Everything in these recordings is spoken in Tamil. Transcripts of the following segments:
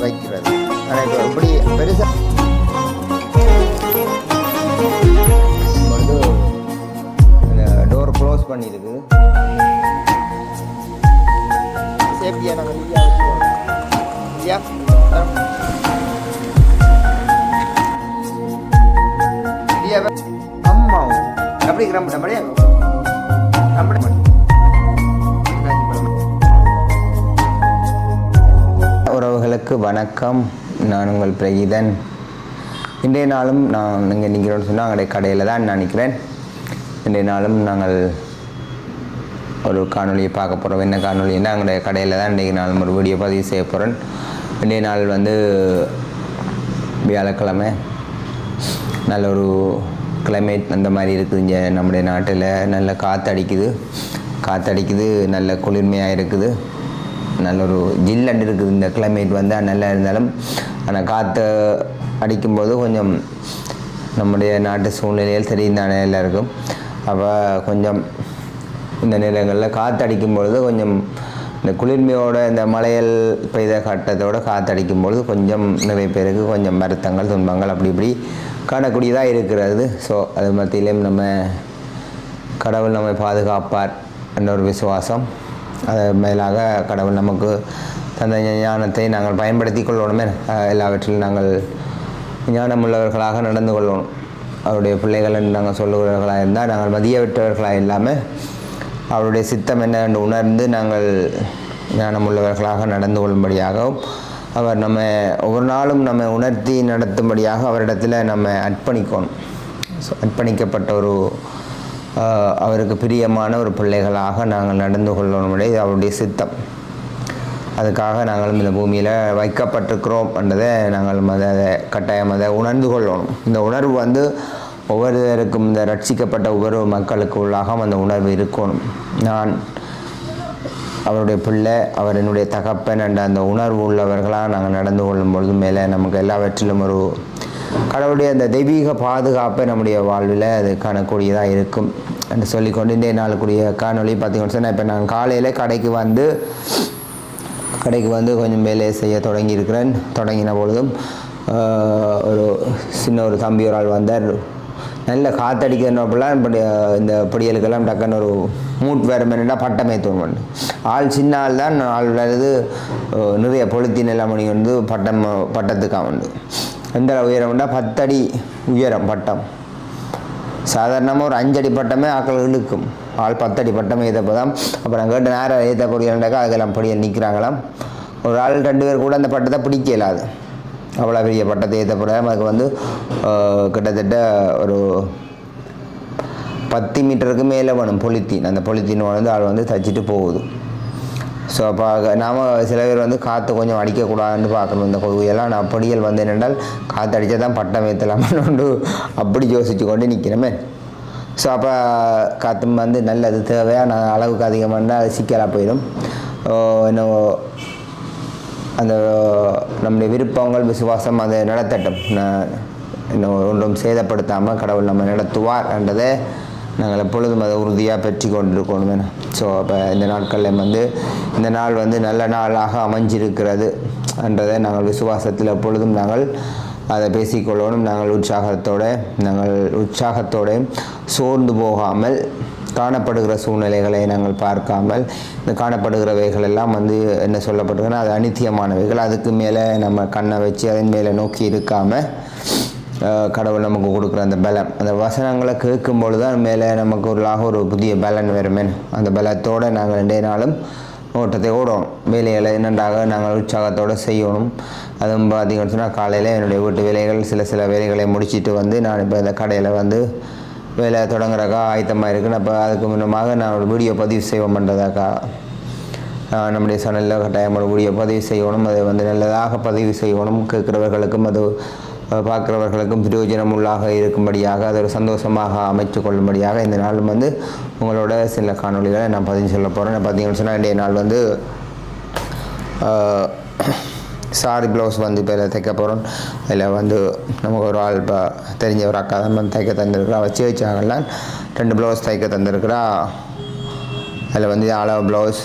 வைக்கிறது ஆனால் இப்போ எப்படி பெருசாக பொழுது டோர் க்ளோஸ் பண்ணியிருக்கு சேஃப்டியாக நாங்கள் இல்லையா இல்லையா அம்மா. எப்படி கிராம மாதிரியா கிளம்பிட்ட அனைவருக்கு வணக்கம். நான் உங்கள் பிரகீதன். இன்றைய நாளும் நான் இங்கே நிற்கிறோன்னு சொன்னால் எங்களுடைய கடையில் தான் நான் நிற்கிறேன். இன்றைய நாளும் நாங்கள் ஒரு காணொலியை பார்க்க போகிறோம். என்ன காணொலின்னா எங்களுடைய கடையில் தான் இன்றைக்கு நாளும் ஒரு வீடியோ பதிவு செய்ய போகிறேன். இன்றைய நாள் வந்து வியாழக்கிழமை. நல்ல ஒரு கிளைமேட் அந்த மாதிரி இருக்குது இங்கே நம்முடைய நாட்டில். நல்ல காற்று அடிக்குது காற்று அடிக்குது நல்ல குளிர்மையாக இருக்குது. நல்ல ஒரு ஜில்லண்டு இருக்குது இந்த கிளைமேட் வந்து நல்லா இருந்தாலும் ஆனால் காற்று அடிக்கும்போது கொஞ்சம் நம்முடைய நாட்டு சூழ்நிலையில் தெரிந்தானே எல்லாருக்கும் அப்போ கொஞ்சம் இந்த நிலங்களில் காற்றடிக்கும் பொழுது கொஞ்சம் இந்த குளிர்மையோட இந்த மலையல் பெய்த கட்டத்தோட காற்றடிக்கும் பொழுது கொஞ்சம் நிறைய பேருக்கு கொஞ்சம் வருத்தங்கள் துன்பங்கள் அப்படி இப்படி காணக்கூடியதாக இருக்கிறது. ஸோ அது மத்தியிலையும் நம்ம கடவுள் நம்மை பாதுகாப்பார் என்ற ஒரு விசுவாசம். அதை மேலாக கடவுள் நமக்கு தந்த ஞானத்தை நாங்கள் பயன்படுத்தி கொள்ளணுமே. எல்லாவற்றிலும் நாங்கள் ஞானமுள்ளவர்களாக நடந்து கொள்ளணும். அவருடைய பிள்ளைகள் என்று நாங்கள் சொல்லுகிறவர்களாக இருந்தால் நாங்கள் மதிய விட்டவர்களாக இல்லாமல் அவருடைய சித்தம் என்ன என்று உணர்ந்து நாங்கள் ஞானமுள்ளவர்களாக நடந்து கொள்ளும்படியாகவும் அவர் நம்ம ஒவ்வொரு நாளும் நம்ம உணர்த்தி நடத்தும்படியாக அவரிடத்தில் நம்ம அர்ப்பணிக்கணும். ஸோ அர்ப்பணிக்கப்பட்ட ஒரு அவருக்கு பிரியமான ஒரு பிள்ளைகளாக நாங்கள் நடந்து கொள்ளணும் இது அவருடைய சித்தம். அதுக்காக நாங்களும் இந்த பூமியில் வைக்கப்பட்டிருக்கிறோம் என்றதை நாங்கள் மத கட்டாயம் அதை உணர்ந்து கொள்ளணும். இந்த உணர்வு வந்து ஒவ்வொருவருக்கும் இந்த ரட்சிக்கப்பட்ட ஒவ்வொரு மக்களுக்கு உள்ளாக அந்த உணர்வு இருக்கணும். நான் அவருடைய பிள்ளை அவர் என்னுடைய தகப்பன் என்ற அந்த உணர்வு உள்ளவர்களாக நாங்கள் நடந்து கொள்ளும் பொழுது மேலே நமக்கு எல்லாவற்றிலும் ஒரு கடவுளுடைய அந்த தெய்வீக பாதுகாப்பை நம்முடைய வாழ்வில் அது காணக்கூடியதாக இருக்கும். என்று சொல்லிக்கொண்டு இன்றைய நாளுக்குரிய காணொளி பார்த்தீங்கன்னு சொன்னால் இப்போ நான் காலையில் கடைக்கு வந்து கடைக்கு வந்து கொஞ்சம் வேலையை செய்ய தொடங்கி இருக்கிறேன் தொடங்கின பொழுதும் ஒரு சின்ன ஒரு தம்பி ஒரு ஆள் வந்தார். நல்ல காத்தடிக்கிறப்பெல்லாம் இப்படி இந்த பொடியலுக்கெல்லாம் டக்குன்னு ஒரு மூட் வேறு மாதிரினா பட்டமே தோணும் ஆள் சின்ன ஆள் தான் ஆள் வருது நிறைய பொழுத்தின் எல்லாம் மணி வந்து பட்டம் பட்டத்துக்காக உண்டு எந்த உயரம்னா பத்தடி உயரம் பட்டம். சாதாரணமாக ஒரு அஞ்சடி பட்டமே ஆக்கள் இழுக்கும். ஆள் பத்தடி பட்டமே இதை தான் அப்புறம் கேட்டு நேரம் ஏற்ற பொடியல்னாக்கா அதெல்லாம் படியில் நிற்கிறாங்களாம் ஒரு ஆள் ரெண்டு பேர் கூட அந்த பட்டத்தை பிடிக்க இயலாது அவ்வளோ பெரிய பட்டத்தை ஏற்ற போகிறோம் அதுக்கு வந்து கிட்டத்தட்ட ஒரு பத்து மீட்டருக்கு மேலே வேணும். பொலித்தீன். அந்த பொலித்தீன் வந்து ஆள் வந்து தச்சுட்டு போகுது. ஸோ அப்போ நாம் சில பேர் வந்து காற்று கொஞ்சம் அடிக்கக்கூடாதுன்னு பார்க்கணும். இந்த கொள்கையெல்லாம் நான் படியல் வந்து என்னென்றால் காற்று அடித்தா தான் பட்டம் ஏற்றலாம்னு அப்படி யோசித்து கொண்டு நிற்கிறமே ஸோ அப்போ காற்று வந்து நல்லது தேவையான அளவுக்கு அதிகமாக அது சிக்கலாக போயிடும். இன்னும் அந்த நம்முடைய விருப்பங்கள் விசுவாசம் அதை நடத்தட்டும். நான் இன்னும் ஒன்றும் சேதப்படுத்தாமல் கடவுள் நம்ம நடத்துவார் என்றதை நாங்கள் எப்பொழுதும் அதை உறுதியாக பெற்றி கொண்டிருக்கணும் ஸோ அப்போ இந்த நாட்களில் வந்து இந்த நாள் வந்து நல்ல நாளாக அமைஞ்சிருக்கிறது என்றதை நாங்கள் விசுவாசத்தில் எப்பொழுதும் நாங்கள் அதை பேசிக்கொள்ளணும் நாங்கள் உற்சாகத்தோடு நாங்கள் உற்சாகத்தோடு சோர்ந்து போகாமல் காணப்படுகிற சூழ்நிலைகளை நாங்கள் பார்க்காமல் இந்த காணப்படுகிறவைகள் எல்லாம் வந்து என்ன சொல்லப்பட்டிருக்குன்னா அது அனித்தியமானவைகள். அதுக்கு மேலே நம்ம கண்ணை வச்சு அதன் மேலே நோக்கி இருக்காமல் கடவுள் நமக்கு கொடுக்குற அந்த பலம். அந்த வசனங்களை கேட்கும் பொழுது தான் மேலே நமக்கு ஒரு லாக ஒரு புதிய பலன் வருமே அந்த பலத்தோடு நாங்கள் ரெண்டே நாளும் ஓட்டத்தை ஓடுவோம் வேலைகளை நன்றாக நாங்கள் உற்சாகத்தோடு செய்யணும். அதுவும் பார்த்தீங்கன்னு சொன்னால் காலையில் என்னுடைய வீட்டு வேலைகள் சில சில வேலைகளை முடிச்சிட்டு வந்து நான் இப்போ இந்த கடையில் வந்து வேலை தொடங்குறக்கா ஆயத்தமாக இருக்குன்னு அப்போ அதுக்கு முன்னமாக நான் ஒரு வீடியோ பதிவு செய்வோம் பண்ணுறதாக்கா நம்முடைய சேனலில் கட்டாயம் ஒரு வீடியோ பதிவு செய்யணும். அதை வந்து நல்லதாக பதிவு செய்யணும். கேட்குறவர்களுக்கும் அது பார்க்குறவர்களுக்கும் பிரயோஜனம் உள்ளாக இருக்கும்படியாக அது ஒரு சந்தோஷமாக அமைத்து கொள்ளும்படியாக இந்த நாள் வந்து உங்களோட சில காணொளிகளை நான் பதிவு சொல்ல போகிறேன் பார்த்தீங்கன்னு சொன்னால் இன்றைய நாள் வந்து சாரி ப்ளவுஸ் வந்து இப்போ இதில் தைக்க போகிறோம் அதில் வந்து நமக்கு ஒரு ஆள் இப்போ தெரிஞ்ச ஒரு அக்கா தான் வந்து தைக்க தந்திருக்கிறா. வச்சு வச்சாங்கலாம் ரெண்டு ப்ளவுஸ் தைக்க தந்திருக்கிறா. அதில் வந்து அளவு ப்ளவுஸ்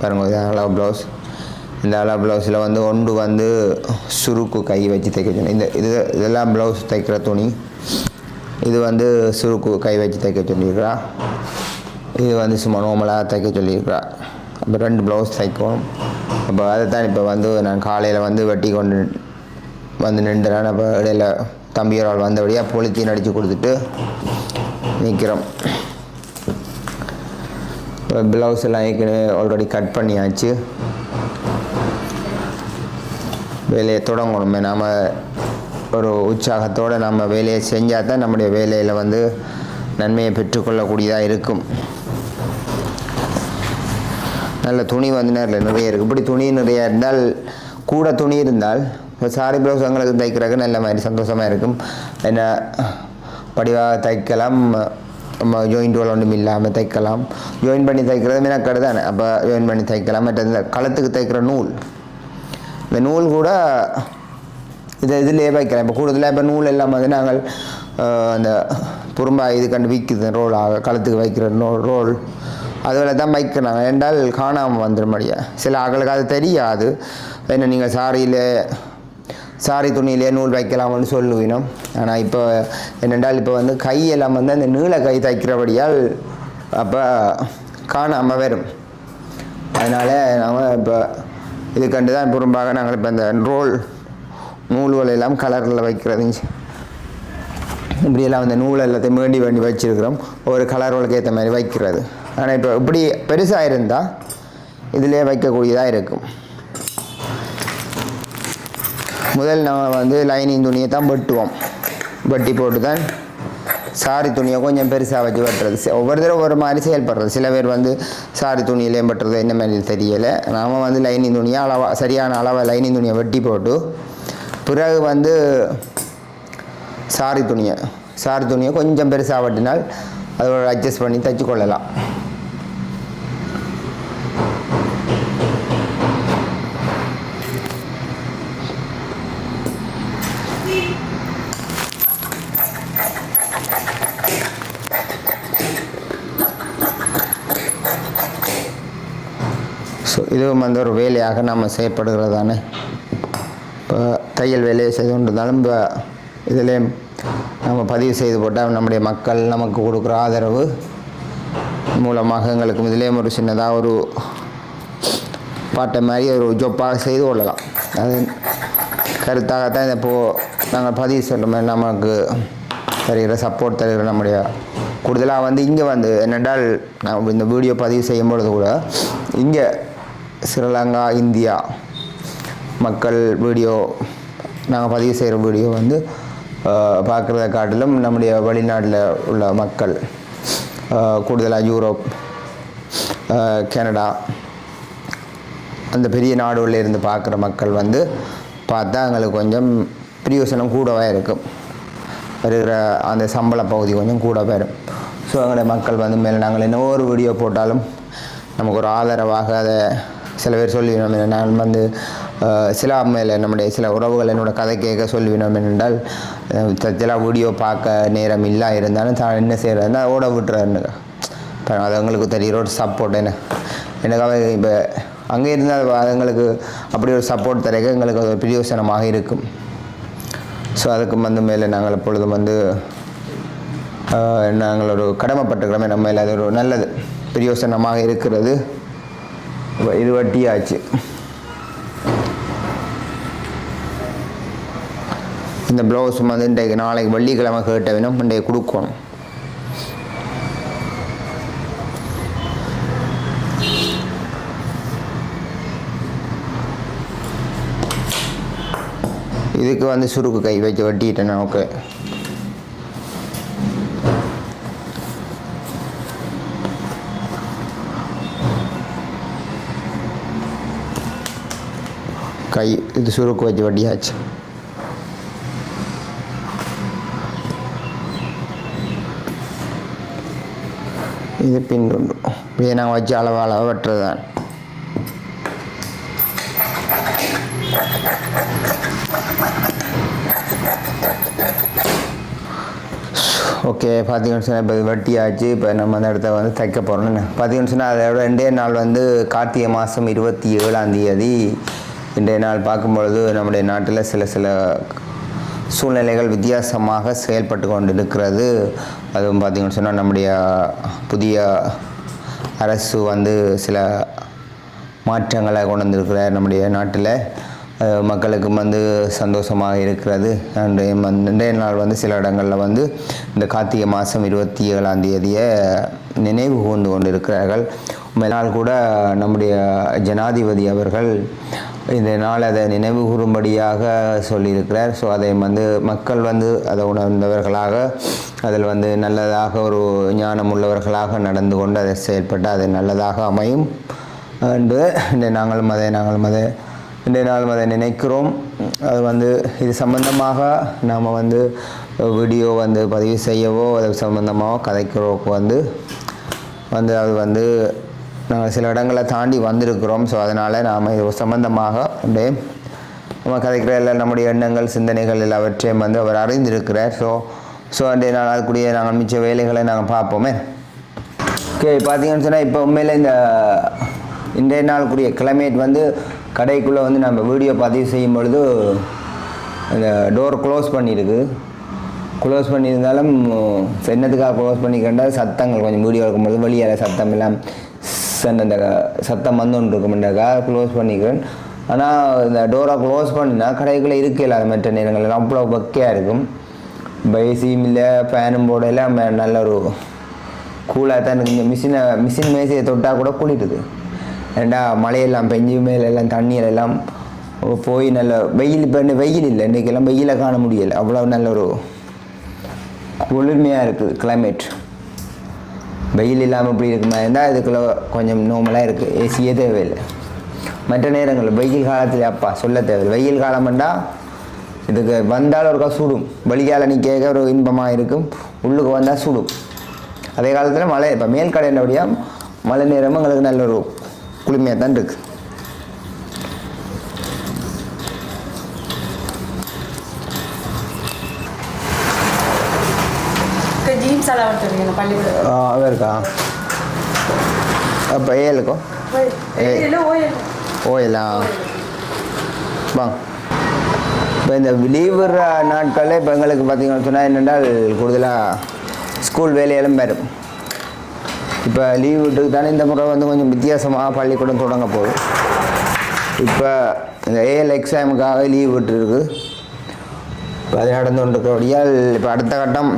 பாருங்க அளவு ப்ளவுஸ் இந்த அளவு ப்ளவுஸில் வந்து ஒன்று வந்து சுருக்கு கை வச்சு தைக்க சொன்னேன். இந்த இது இதெல்லாம் ப்ளவுஸ் தைக்கிற துணி. இது வந்து சுருக்கு கை வச்சு தைக்க சொல்லியிருக்கிறா. இது வந்து சும்மா நோமலாக தைக்க சொல்லியிருக்கிறா. அப்போ ரெண்டு ப்ளவுஸ் தைக்கும். அப்போ அதை தான் இப்போ வந்து நான் காலையில் வந்து வெட்டி கொண்டு வந்து நின்றுறேன் அப்போ இடையில தம்பியோரால் வந்தபடியாக பொலித்தீன் அடித்து கொடுத்துட்டு நிற்கிறோம் ப்ளவுஸ் எல்லாம் ஏற்கனவே ஆல்ரெடி கட் பண்ணியாச்சு. வேலையை தொடங்கணுமே. நாம் ஒரு உற்சாகத்தோடு நம்ம வேலையை செஞ்சால் தான் நம்முடைய வேலையில் வந்து நன்மையை பெற்றுக்கொள்ளக்கூடியதாக இருக்கும். நல்ல துணி வந்து நேரில் நிறைய இருக்குது இப்படி துணி நிறைய இருந்தால் கூட துணி இருந்தால் இப்போ சாரி ப்ளவுஸ் எங்களுக்கு தைக்கிறதுக்கு நல்ல மாதிரி சந்தோஷமாக இருக்கும். என்ன படிவாக தைக்கலாம். நம்ம ஜாயிண்ட் ரோல் ஒன்றும் இல்லாமல் தைக்கலாம். ஜாயின் பண்ணி தைக்கிறது மீனக்கடை தானே. அப்போ ஜாயின் பண்ணி தைக்கலாம். மற்ற இந்த களத்துக்கு தைக்கிற நூல். இந்த நூல் கூட இதை இதிலே வைக்கலாம். இப்போ கூடுதலாக இப்போ நூல் எல்லாம் வந்து நாங்கள் அந்த புறம்பா இது கண்டு விற்குது ரோலாக களத்துக்கு வைக்கிற நோ ரோல். அதில் தான் வைக்கிறாங்க. என்றால் காணாமல் வந்துடும்படியா சில ஆக்களுக்கு அது தெரியாது. என்ன நீங்கள் சாரியில் சாரி துணியிலே நூல் வைக்கலாம்னு சொல்லுவினோம். ஆனால் இப்போ என்னென்றால் இப்போ வந்து கையெல்லாம் வந்து அந்த நீள கை தைக்கிறபடியால் அப்போ காணாமல் வரும். அதனால் நாங்கள் இப்போ இது கண்டு தான் புறம்பாக நாங்கள் இப்போ இந்த ரோல் நூல்கள் எல்லாம் கலரில் வைக்கிறது. இப்படியெல்லாம் அந்த நூல் எல்லாத்தையும் வேண்டி வேண்டி வச்சிருக்கிறோம். ஒரு கலர்களுக்கு ஏற்ற மாதிரி வைக்கிறது. ஆனால் இப்போ இப்படி பெருசாக இருந்தால் இதிலே வைக்கக்கூடியதாக இருக்கும். முதல் நம்ம வந்து லைனிங் துணியை தான் வெட்டுவோம். வெட்டி போட்டு தான் சாரி துணியை கொஞ்சம் பெருசாக வச்சு வெட்டுறது. ஒவ்வொரு தடவை ஒரு மாதிரி செயல்படுறது. சில பேர் வந்து சாரி துணியிலையும் வெட்டுறது என்ன மாதிரி தெரியலை. நாம் வந்து லைனிங் துணியை அளவாக சரியான அளவை லைனிங் துணியை வெட்டி போட்டு பிறகு வந்து சாரி துணியை சாரி துணியை கொஞ்சம் பெருசாக வெட்டினால் அதோட அட்ஜஸ்ட் பண்ணி தைச்சு கொள்ளலாம். ஸோ இதுவும் வந்து ஒரு வேலையாக நம்ம செய்யப்படுகிறது தானே இப்போ தையல் வேலையை செய்து கொண்டிருந்தாலும் இப்போ இதுலேயும் நம்ம பதிவு செய்து போட்டால் நம்முடைய மக்கள் நமக்கு கொடுக்குற ஆதரவு மூலமாக எங்களுக்கு இதுலேயும் ஒரு சின்னதாக ஒரு பாட்டை மாதிரி ஒரு ஜொப்பாக செய்து கொள்ளலாம். அது கருத்தாகத்தான் இதை இப்போது நாங்கள் பதிவு சொல்கிறோமே நமக்கு தருகிற சப்போர்ட் தருகிற நம்முடைய கூடுதலாக வந்து இங்கே வந்து என்னென்றால் நான் இந்த வீடியோ பதிவு செய்யும் பொழுது கூட இங்கே ஸ்ரீலங்கா இந்தியா. மக்கள் வீடியோ நாங்கள் பதிவு செய்கிற வீடியோ வந்து பார்க்குறத காட்டிலும் நம்முடைய வெளிநாட்டில் உள்ள மக்கள் கூடுதலாக யூரோப் கனடா அந்த பெரிய நாடுகளில் இருந்து பார்க்குற மக்கள் வந்து பார்த்தா எங்களுக்கு கொஞ்சம் பிரியோசனம் கூடவாக இருக்கும். வருகிற அந்த சம்பள பகுதி கொஞ்சம் கூட வரும் ஸோ எங்களுடைய மக்கள் வந்து மேலே நாங்கள் என்ன ஒரு வீடியோ போட்டாலும் நமக்கு ஒரு ஆதரவாக அதை சில பேர் சொல்லிவினோம் நான் வந்து சில மேலே நம்முடைய சில உறவுகள் என்னோட கதை கேட்க சொல்லிவினோம் என்றால் சில வீடியோ பார்க்க நேரம் இல்லை இருந்தாலும் தான் என்ன செய்கிறதுனா ஓட விட்டுறாருன்னு இப்போ அது எங்களுக்கு தெரியுற ஒரு சப்போர்ட் என்ன? எனக்காக இப்போ அங்கே இருந்தால் அது எங்களுக்கு அப்படி ஒரு சப்போர்ட் தரக்க எங்களுக்கு அது பிரயோசனமாக இருக்கும். ஸோ அதுக்கு வந்து மேலே நாங்கள் எப்பொழுதும் வந்து நாங்கள் ஒரு கடமைப்பட்டுக்கிறோமே நம்ம மேலே அது ஒரு நல்லது பிரயோசனமாக இருக்கிறது. இது வட்டியாச்சு. இந்த ப்ளவுஸ் வந்து இன்றைக்கு நாளைக்கு வெள்ளிக்கிழமை கேட்ட வேணும் இன்றைக்கு கொடுக்கணும். இதுக்கு வந்து சுருக்கு கை வச்சு வெட்டிட்டேன் ஓகே. கை இது சுருக்கு வச்சு வட்டியாச்சு இது பின்னுண்டு இப்படியே நான் வச்சு அளவு அளவு வெட்டுறது தான் ஓகே பார்த்தீங்கன்னு சொன்னால் இப்போ இது ஆச்சு இப்போ நம்ம அந்த இடத்த வந்து தைக்க போகிறோம் பார்த்தீங்கன்னு சொன்னால் அதோட ரெண்டே நாள் வந்து கார்த்திகை மாதம் இருபத்தி ஏழாம் தேதி இன்றைய நாள் பார்க்கும்பொழுது நம்முடைய நாட்டில் சில சில சூழ்நிலைகள் வித்தியாசமாக செயல்பட்டு கொண்டு இருக்கிறது அதுவும் பார்த்திங்கன்னு சொன்னால் நம்முடைய புதிய அரசு வந்து சில மாற்றங்களை கொண்டு வந்திருக்கிறார் நம்முடைய நாட்டில். மக்களுக்கும் மக்களுக்கு வந்து சந்தோஷமாக இருக்கிறது. அன்றைய இன்றைய நாள் வந்து சில இடங்களில் வந்து இந்த கார்த்திகை மாதம் இருபத்தி ஏழாம் தேதியை நினைவு கூர்ந்து கொண்டிருக்கிறார்கள். மேலால் கூட நம்முடைய ஜனாதிபதி அவர்கள் இந்த நாள் அதை நினைவு கூறும்படியாக சொல்லியிருக்கிறார். ஸோ அதை வந்து மக்கள் வந்து அதை உணர்ந்தவர்களாக அதில் வந்து நல்லதாக ஒரு ஞானம் உள்ளவர்களாக நடந்து கொண்டு அதை செயல்பட்டு அது நல்லதாக அமையும். என்று இந்த நாங்களும் அதை நாங்களும் அதை இன்றைய நாள் அதை நினைக்கிறோம். அது வந்து இது சம்பந்தமாக நாம் வந்து வீடியோ வந்து பதிவு செய்யவோ அது சம்பந்தமாக கதைக்கிறோக்கு வந்து வந்து அது வந்து நாங்கள் சில இடங்களை தாண்டி வந்திருக்கிறோம். ஸோ அதனால் நாம் இது சம்மந்தமாக அப்படியே நம்ம கதைக்கிற எல்லா நம்முடைய எண்ணங்கள் சிந்தனைகள் எல்லாவற்றையும் வந்து அவர் அறிந்திருக்கிறார். ஸோ ஸோ அன்றைய நாள் அதுக்குரிய நாங்கள் மிச்ச வேலைகளை நாங்கள் பார்ப்போமே. ஓகே பார்த்தீங்கன்னு சொன்னால் இப்போ உண்மையில் இந்த இன்றைய நாளுக்குரிய கிளைமேட் வந்து கடைக்குள்ளே வந்து நம்ம வீடியோ பதிவு செய்யும் பொழுது அந்த டோர் க்ளோஸ் பண்ணியிருக்கு க்ளோஸ் பண்ணியிருந்தாலும் என்னத்துக்காக க்ளோஸ் பண்ணிக்கிட்டா சத்தங்கள் கொஞ்சம் வீடியோ இருக்கும்போது வெளியே சத்தம் எல்லாம் சன் அந்த சத்தம் வந்து ஒன்று இருக்குமெண்டாக்கா க்ளோஸ் பண்ணிக்கிறேன். ஆனால் இந்த டோரை க்ளோஸ் பண்ணினா கடைக்குள்ளே இருக்கல அது மற்ற நேரங்கள் அவ்வளோ பக்கையாக இருக்கும். பைசியும் இல்லை ஃபேனும் போடல நல்ல ஒரு கூலாக தான் இருக்குது இந்த மிஷினை மிஷின் மேசையை தொட்டால் கூட குளிட்டுது ஏண்டா மழையெல்லாம் பெஞ்சு மேலெல்லாம் தண்ணீர் எல்லாம் போய் நல்ல வெயில் இப்போ இன்னும் வெயில் இல்லை. இன்றைக்கெல்லாம் வெயிலை காண முடியலை. அவ்வளோ நல்ல ஒரு குளிர்மையாக இருக்குது கிளைமேட் வெயில் இல்லாமல் இப்படி இருக்குமா இருந்தால் அதுக்குள்ளே கொஞ்சம் நோமலாக இருக்குது ஏசியே தேவையில்லை. மற்ற நேரங்களில் வெயில் காலத்தில் அப்பா சொல்ல தேவையில்லை. வெயில் காலம்ண்டா இதுக்கு வந்தால் ஒருக்கா சுடும். வெளிக்கால நிற்க ஒரு இன்பமாக இருக்கும். உள்ளுக்கு வந்தால் சுடும். அதே காலத்தில் மழை இப்போ மேல் கடையினபடியாக மழை நேரமும் எங்களுக்கு நல்ல ஒரு குளுமையாக தான் இருக்குது ஜீன்ஸ் எல்லாம் வந்துருங்க பள்ளிக்கூடம் அவே இருக்கா? அப்போ ஏழுக்கோ ஓயில் வாங்க. இப்போ இந்த லீவ் விடுற நாட்களில் இப்போ எங்களுக்கு பார்த்தீங்கன்னு சொன்னால் என்னென்றால் கூடுதலாக ஸ்கூல் வேலையெல்லாம் வரும். இப்போ லீவ் விட்டுக்கு தானே இந்த முறை வந்து கொஞ்சம் வித்தியாசமாக பள்ளிக்கூடம் தொடங்க போகுது. இப்போ இந்த ஏஎல் எக்ஸாமுக்காக லீவ் விட்டுருக்கு. இப்போ அது நடந்து கொண்டிருக்கிறபடியால் இப்போ அடுத்த கட்டம்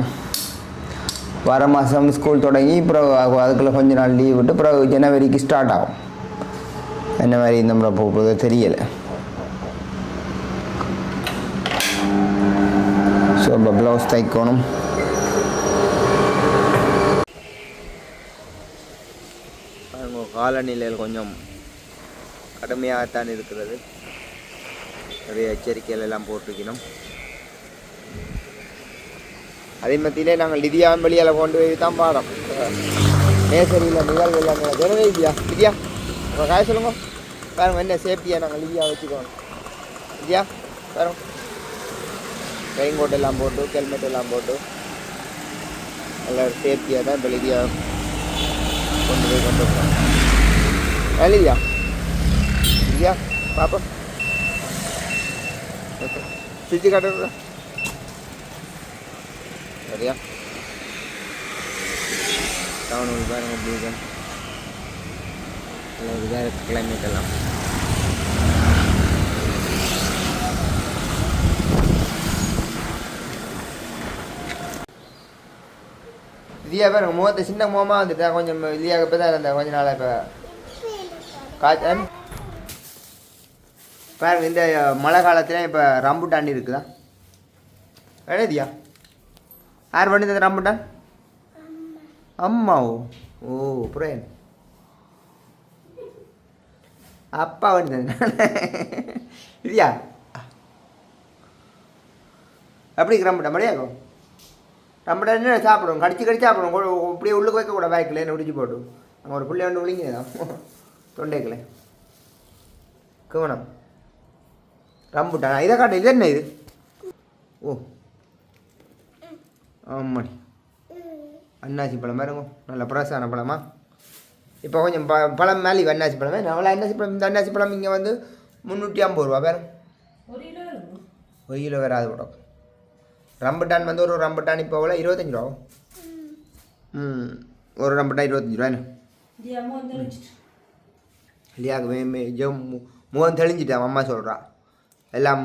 வர மாதம் ஸ்கூல் தொடங்கி அப்புறம் அதுக்குள்ளே கொஞ்ச நாள் லீவ் விட்டு அப்புறம் ஜனவரிக்கு ஸ்டார்ட் ஆகும். என்ன மாதிரி இந்த முறை போக தெரியலை. ஸோ இப்போ ப்ளவுஸ் தைக்கணும். காலநிலையில் கொஞ்சம் கடுமையாகத்தான் இருக்கிறது. நிறைய எச்சரிக்கைகள் எல்லாம் போட்டிருக்கணும். அதே மத்தியிலே நாங்கள் லிதியாவும் வெளியால் கொண்டு போய் தான் பாடம் நேசரியில் நிகழ்வு எல்லாம் ஜனவே இல்லையா லிதியா உங்கள் காய சொல்லுங்க. பாருங்க என்ன சேஃப்டியாக நாங்கள் லிதியாக வச்சுக்கோங்க லிதியா பாருங்க. ரெயின் கோட் எல்லாம் போட்டு ஹெல்மெட் எல்லாம் போட்டு எல்லோரும் சேஃப்டியாக தான் இப்போ லிதியாக கொண்டு போய் கொண்டு போகிறோம் ஆ லிதியா லிதியா பாப்போம். சுற்றி காட்டுறா சரியா? டவுன் உள்ள பாருங்க எப்படி இருக்கு நல்லா இதாக இருக்குது கிளைமேட் எல்லாம். இதியா பேர் முகத்தை சின்ன முகமாக வந்துட்டா கொஞ்சம் இல்லையா இப்போ தான் இருந்தேன் கொஞ்ச நாளாக இப்போ. காய்ச்சல் பாருங்க இந்த மழை காலத்துல இப்போ ரம்புட்டாண்டி இருக்குதா? எழுதியா யார் பண்ணி தந்த ரம்புட்டான் அம்மாவோ ஓ புரியன் அப்பா பண்ணி தந்த இல்லையா எப்படி ரம்புட்டான் மழையாகும் ரம்புட்டான் என்ன சாப்பிடும் கடிச்சு கடிச்சு சாப்பிடும் கொ- இப்படியே உள்ளுக்கு கூட வாய்க்கல என்ன உடிச்சு போட்டு அங்கே ஒரு பிள்ளை ஒன்று விழிங்கதான் தொண்டைக்கல கவனம் ரம்புட்டான் இதை காட்டு இது என்ன இது ஓ ஆமாடி அன்னாசி பழம் பாருங்க நல்ல பிரசான பழமா. இப்போ கொஞ்சம் ப பழம் மேலே அன்னாசி பழமே. அவ்வளோ அன்னாசி பழம்? இந்த அன்னாசி பழம் இங்கே வந்து முந்நூற்றி ஐம்பது ரூபா பாருங்க ஒரு கிலோ வராது கூட ரம்பட்டான் வந்து ஒரு ரம்பட்டான் இப்போ எவ்வளோ இருபத்தஞ்சி ரூபா. ம். ஒரு ரம்பட்டான் இருபத்தஞ்சி ரூபா என்ன? இது அம்மா வந்து வச்சுட்டு இல்லையா மே- மே- ஜெபம் மு- முகம் தெளிஞ்சிட்டேன் அம்மா சொல்கிறா எல்லாம்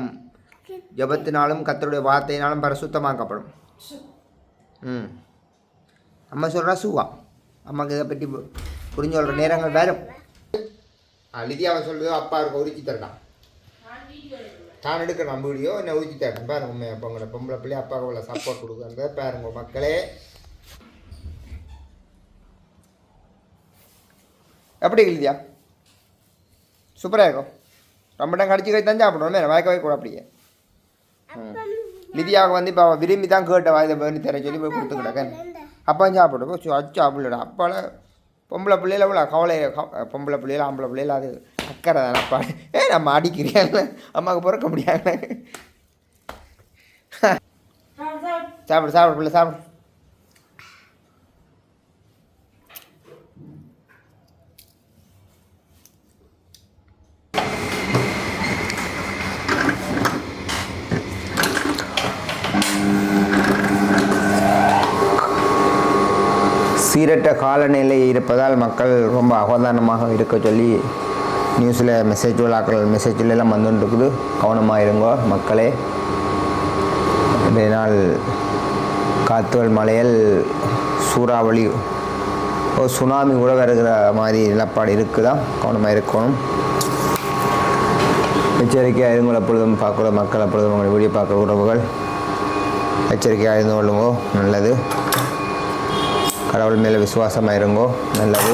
ஜபத்தினாலும் கத்தருடைய வார்த்தையினாலும் பரிசுத்தமாக்கப்படும். ம். அம்மா சொல்கிறா சுவா. அம்மாக்கு இதை பற்றி புரிஞ்சு சொல்கிற நேரங்கள் வேறு லிதியாவை சொல்லுதோ அப்பா இருக்க உரிச்சு தரலாம். நான் எடுக்கிறேன் வீடியோ என்ன உரிச்சு தரேன் பாருங்க உண்மையா அப்போ உங்களை பொம்பளை பிள்ளை அப்பாவுக்கு உள்ள சப்போர்ட் கொடுக்குறத பாருங்க மக்களே. எப்படி லிதியா சூப்பராக இருக்கும் ரொம்ப நேரம் கடிச்சு கழிச்சு தான் சாப்பிடணும் வயக்கவே கூட அப்படியே. ம். லிதியாவுக்கு வந்து இப்போ விரும்பி தான் கேட்ட வாய்தை பண்ணி தர சொல்லி போய் கொடுத்து கிடக்கேன் அப்பா சாப்பிடு அச்சு சாப்பிடலடா. அப்பால பொம்பளை பிள்ளையில அவ்வளோ கவலை பொம்பளை பிள்ளையில ஆம்பளை பிள்ளையில அது அக்கறை தானே அப்பா. ஏ நம்ம அடிக்கிறியாங்க அம்மாவுக்கு பிறக்க முடியாங்க சாப்பிடு சாப்பிடு பிள்ளை சாப்பிடு. சீரற்ற காலநிலை இருப்பதால் மக்கள் ரொம்ப அவதானமாக இருக்க சொல்லி நியூஸில் மெசேஜ் விழாக்கள் மெசேஜில் எல்லாம் வந்துட்டுருக்குது. கவனமாக இருங்கோ மக்களே. இன்றைய நாள் காத்துவல் மலையில் சூறாவளி ஓ சுனாமி கூட வருகிற மாதிரி நிலப்பாடு இருக்குதான் கவனமாக இருக்கணும் எச்சரிக்கையாக இருங்கள் அப்பொழுதும் பார்க்குற மக்கள் அப்பொழுதும் உங்களை வீடியோ பார்க்குற உறவுகள். எச்சரிக்கையாக இருந்து கொள்ளுங்கோ. நல்லது. கடவுள் மேலே விசுவாசமாக இருங்கோ நல்லது.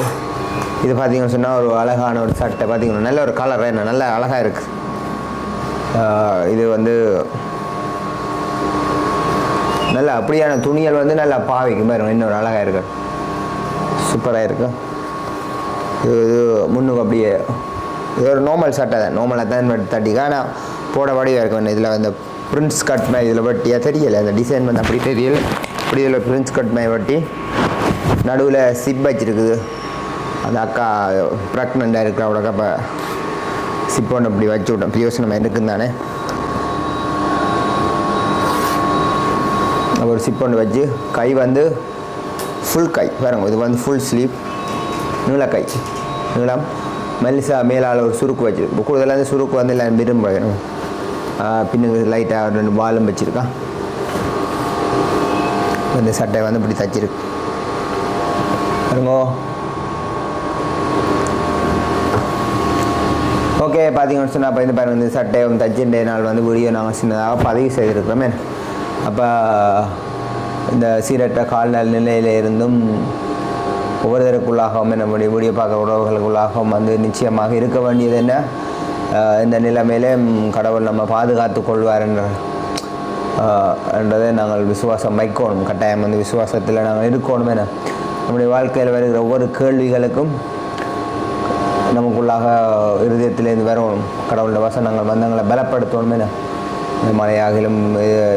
இது பார்த்தீங்கன்னு சொன்னால் ஒரு அழகான ஒரு சட்டை. பார்த்தீங்கன்னா நல்ல ஒரு கலர் என்ன நல்ல அழகாக இருக்குது இது வந்து நல்ல அப்படியான துணிகள் வந்து நல்லா பாவிக்கும் மாதிரி இன்னொரு அழகாக இருக்கு. சூப்பராக இருக்கு. இது இது முன்னுக்கு அப்படியே இது ஒரு நார்மல் சட்டை தான். நார்மலாக தான் தட்டிக்கா ஆனால் போட வடிவாக இருக்கும் இதில் அந்த பிரிண்ட்ஸ் கட் மாதிரி இதில் வட்டியாக தெரியலை. அந்த டிசைன் வந்து அப்படி தெரியல. இப்படி இதில் பிரிண்ட்ஸ் கட் மாதிரி வட்டி. நடுவில் சிப் வச்சுருக்குது. அந்த அக்கா ப்ரெக்னெண்ட்டாக இருக்கிற. அவளுக்கு அப்போ சிப் ஒன்று இப்படி வச்சு விட்டோம். பிரியோசனம் இருக்குன்னு தானே. ஒரு சிப் ஒன்று வச்சு கை வந்து ஃபுல் கை. பாருங்க இது வந்து ஃபுல் ஸ்லீப் நீளக்கை. நீளம். மெல்லிசா மேலால் ஒரு சுருக்கு வச்சுருக்கு கூடுதலாக வந்து சுருக்கு வந்து எல்லாம் விரும்ப பின்னுக்கு லைட்டாக ரெண்டு பாலும் வச்சுருக்கான். இந்த சட்டை வந்து இப்படி தச்சிருக்கு. பாருங்க. ஓகே பார்த்தீங்கன்னு சொன்னால் அப்போ இந்த பாருங்க இந்த சட்டை தச்சின்ற நாள் வந்து வீடியோ நாங்கள் சின்னதாக பதிவு செய்திருக்கிறோமே அப்போ இந்த சீரற்ற கால்நல் நிலையில் இருந்தும் ஒவ்வொருத்தருக்குள்ளாகவும் நம்முடைய வீடியோ பார்க்குற உறவுகளுக்குள்ளாகவும் வந்து நிச்சயமாக இருக்க வேண்டியது என்ன? இந்த நிலைமையிலே கடவுள் நம்ம பாதுகாத்து கொள்வார் என்ற என்றதை நாங்கள் விசுவாசம் வைக்கணும். கட்டாயம் வந்து விசுவாசத்தில் நாங்கள் இருக்கணும் என்ன? நம்முடைய வாழ்க்கையில் வருகிற ஒவ்வொரு கேள்விகளுக்கும் நமக்குள்ளாக இருதயத்திலேருந்து வரணும் கடவுளுடைய வசனங்கள் வந்தங்களை பலப்படுத்தணும் என. இந்த மழையாகிலும்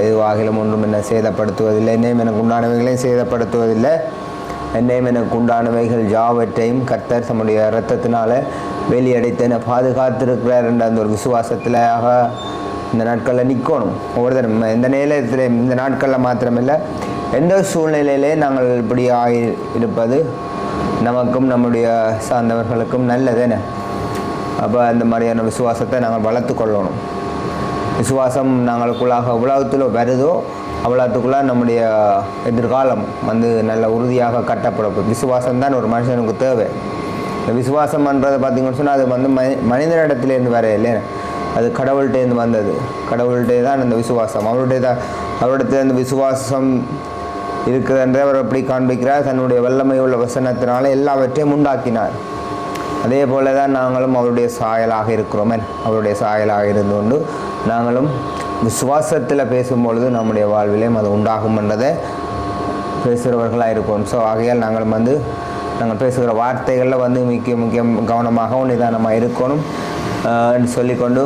எதுவாகிலும் ஒன்றும் என்ன சேதப்படுத்துவதில்லை. என்னையும் எனக்கு உண்டானவைகளையும் சேதப்படுத்துவதில்லை. என்னையும் எனக்கு உண்டானவைகள் ஜாவற்றையும் கர்த்தர் தம்முடைய இரத்தத்தினால வெளியடைத்து என்னை பாதுகாத்திருக்கிறார் என்ற அந்த ஒரு விசுவாசத்திலாக இந்த நாட்களில் நிற்கணும் ஒவ்வொருத்தரும் இந்த நேரத்தில் இந்த நாட்களில் மாத்திரமில்லை எந்த சூழ்நிலையிலே நாங்கள் இப்படி ஆகி இருப்பது நமக்கும் நம்முடைய சார்ந்தவர்களுக்கும் நல்லதுன்னு அப்போ அந்த மாதிரியான விசுவாசத்தை நாங்கள் வளர்த்து கொள்ளணும் விசுவாசம் நாங்களுக்குள்ளாக உலகத்தில் வருதோ அவ்வளோத்துக்குள்ளே நம்முடைய எதிர்காலம் வந்து நல்ல உறுதியாக கட்டப்படும். விசுவாசம் தான் ஒரு மனுஷனுக்கு தேவை. இந்த விசுவாசம்ன்றதை பார்த்தீங்கன்னு சொன்னால் அது வந்து மனி மனிதனிடத்துலேருந்து வர இல்லை அது கடவுள்கிட்டேருந்து வந்தது. கடவுள்கிட்டே தான் அந்த விசுவாசம். அவருடைய தான் அவருடைய விசுவாசம் இருக்குதுன்ற அவர் அப்படி காண்பிக்கிறார். தன்னுடைய வல்லமை உள்ள வசனத்தினால எல்லாவற்றையும் உண்டாக்கினார். அதே போல தான் நாங்களும் அவருடைய சாயலாக இருக்கிறோமே. அவருடைய சாயலாக இருந்து கொண்டு நாங்களும் விசுவாசத்தில் பேசும்பொழுது நம்முடைய வாழ்விலையும் அது உண்டாகும் என்றதை பேசுகிறவர்களாக இருக்கோம் ஸோ ஆகையால் நாங்கள் வந்து நாங்கள் பேசுகிற வார்த்தைகளில் வந்து முக்கிய முக்கிய கவனமாகவும் நிதானமாக இருக்கணும். என்று சொல்லிக்கொண்டு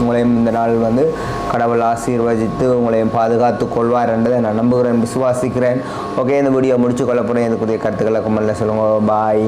உங்களையும் இந்த நாள் வந்து கடவுள் ஆசீர்வதித்து உங்களையும் பாதுகாத்து கொள்வார் என்றதை நான் நம்புகிறேன் விசுவாசிக்கிறேன். ஓகே இந்த வீடியோ முடிச்சு கொள்ள போகிறேன் இதுக்குரிய கருத்துக்களை கமெண்ட்டில் சொல்லுங்கள் பாய்